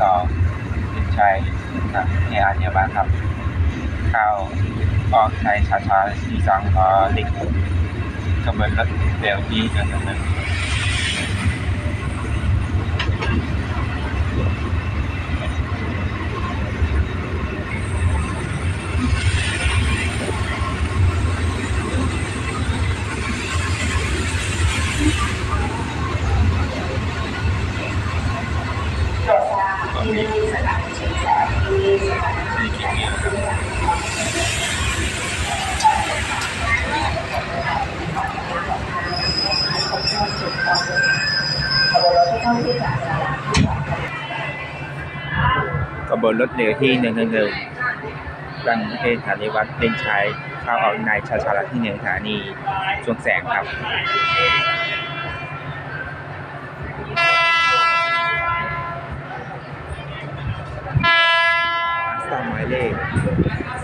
สองเป็นชัยกับแอาเฮียบ้างครับ เข้าออกในช้าๆที่สองก็หลิกขบวนรถเร็วที่หนึ่งหนึ่ง ทราบที่นี่สถานีชุมแสงที่นี่สถานีที่คิดเนี่ยครับขบวนรถเข้าที่จากสถานีที่สองขบวนรถเร็วที่หนึ่งหนึ่งหนึ่งตั้งที่สถานีวัดเล่นชัยเข้าออกในช้าๆที่หนึ่งสถานีช่วงแสงครับ สามหมายเลข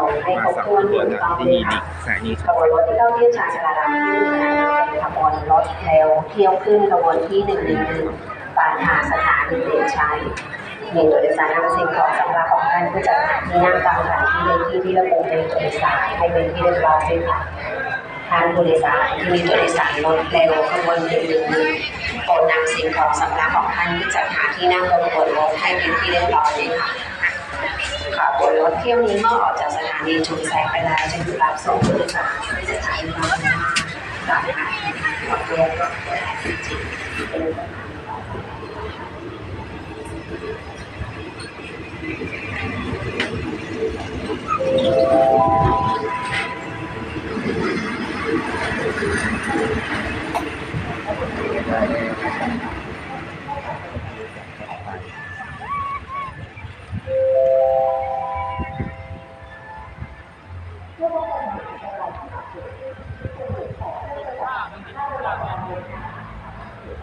ท่านนำลงให้ครมาบถ้วนขบวนถูกนะต้องที่ด้ค่ะสถานีขบวนรถที่เข้าเที่ยบชาญชาลาดำที่สถานีเป็นขบวนรถเร็วเที่ยวขึ้นขบวนที่หนึ่งหนึ่งหนึ่งปลายทางสถานีเปลี่ยนชัยมีตัวโดยสารนำสิ่งของสำหรับของท่านเพื่อจัดหาที่นั่งตามสถานที่ในที่ที่ระบุในตัวโดยสารให้เป็นที่เรียบร้อยด้วยค่ะท่านผู้โดยสารที่มีตัวโดยสารรถเร็วขบวนหนึ่งหนึ่งหนึ่งโปรดนำสิ่งของสำหรับของท่านเพื่อจัดหาที่นั่งบนขบวนรถให้เป็นที่เรียบร้อยด้วยค่ะ ค่ะบนรถเที่ยวนี้เมื่อออกจากสถานีชุมแสงไปแล้วจะหยุดรับส่งผู้โดยสารที่สถานีบางนาสถานีหมดเรียนรถแรก ก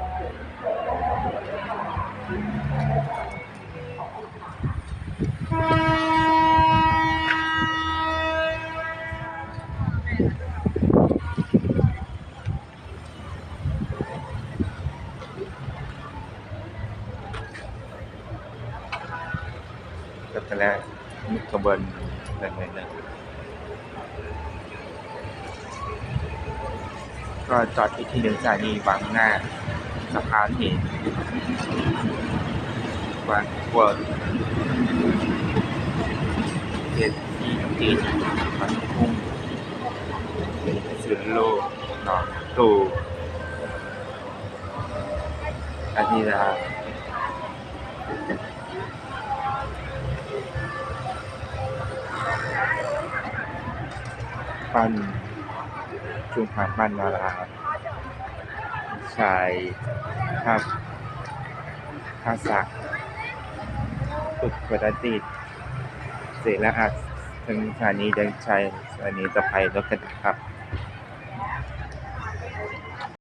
็จะแล้วขบวนหนึ่งหนึ่งหนึ่งก็จอดที่ที่หนึ่งสถานีบางหน้าะพานเหตุวางกวดเหตุที่จีนมันพุ่งสือโลกหนองตู่อันนี้นะครับปั้นชุมพรปั้นนารา ชายท่าท่าสักฝึกปฏิติเสร็จแล้วอาจถึงสถานีดังชัยสถานีตะไคร้รถกันครับ